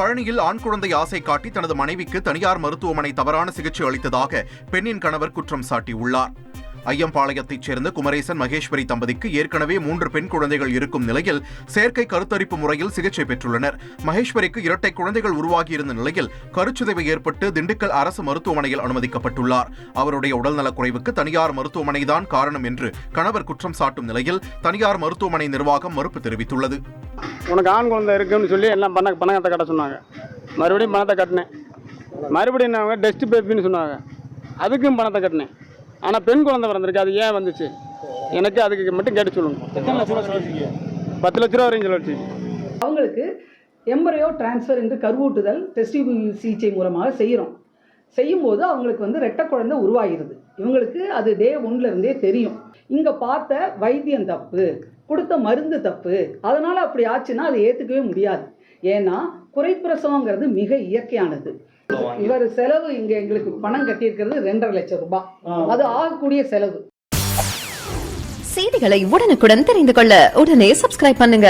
பழனியில் ஆண் குழந்தை ஆசை காட்டி தனது மனைவிக்கு தனியார் மருத்துவமனை தவறான சிகிச்சை அளித்ததாக பெண்ணின் கணவர் குற்றம் சாட்டியுள்ளார். ஐயம்பாளையத்தைச் சேர்ந்த குமரேசன் மகேஸ்வரி தம்பதிக்கு ஏற்கனவே மூன்று பெண் குழந்தைகள் இருக்கும் நிலையில் செயற்கை கருத்தரிப்பு முறையில் சிகிச்சை பெற்றுள்ளனர். மகேஸ்வரிக்கு இரட்டை குழந்தைகள் உருவாகியிருந்த நிலையில் கருச்சிதைவு ஏற்பட்டு திண்டுக்கல் அரசு மருத்துவமனையில் அனுமதிக்கப்பட்டுள்ளார். அவருடைய உடல்நலக் குறைவுக்கு தனியார் மருத்துவமனைதான் காரணம் என்று கணவர் குற்றம் சாட்டும் நிலையில் தனியார் மருத்துவமனை நிர்வாகம் மறுப்பு தெரிவித்துள்ளது. உனக்கு ஆண் குழந்தை இருக்குன்னு சொல்லி எல்லாம் பண பணத்தை கட்ட சொன்னாங்க. மறுபடியும் பணத்தை கட்டினேன். மறுபடியும் அவங்க டெஸ்ட் பேபின்னு சொன்னாங்க. அதுக்கும் பணத்தை கட்டினேன். ஆனால் பெண் குழந்தை பிறந்திருக்கு. அது ஏன் வந்துச்சு? எனக்கு அதுக்கு மட்டும் கேட்டு சொல்லுங்க. பத்து லட்ச ரூபா வரையும் செலவழிச்சு அவங்களுக்கு எம்பரையோ டிரான்ஸ்ஃபர் என்று கருவூட்டுதல் டெஸ்டிபிள் சிகிச்சை மூலமாக செய்கிறோம் செய்யும்போது அவங்களுக்கு வந்து ரெட்டை குழந்தை உருவாகிறது இவங்களுக்கு அது டே ஒன்ல இருந்தே தெரியும். இங்கே பார்த்த வைத்தியம் தப்பு கொடுத்த மருந்து தப்பு அதனால் அப்படி ஆச்சுன்னா அதை ஏற்றுக்கவே முடியாது. ஏன்னா குறைப்பிரசவங்கிறது மிக இயற்கையானது. இவர் செலவு இங்கே எங்களுக்கு பணம் கட்டியிருக்கிறது ரெண்டரை லட்சம் ரூபாய். அது ஆகக்கூடிய செலவு. செய்திகளை உடனுக்குடன் தெரிந்து கொள்ள உடனே சப்ஸ்கிரைப் பண்ணுங்க.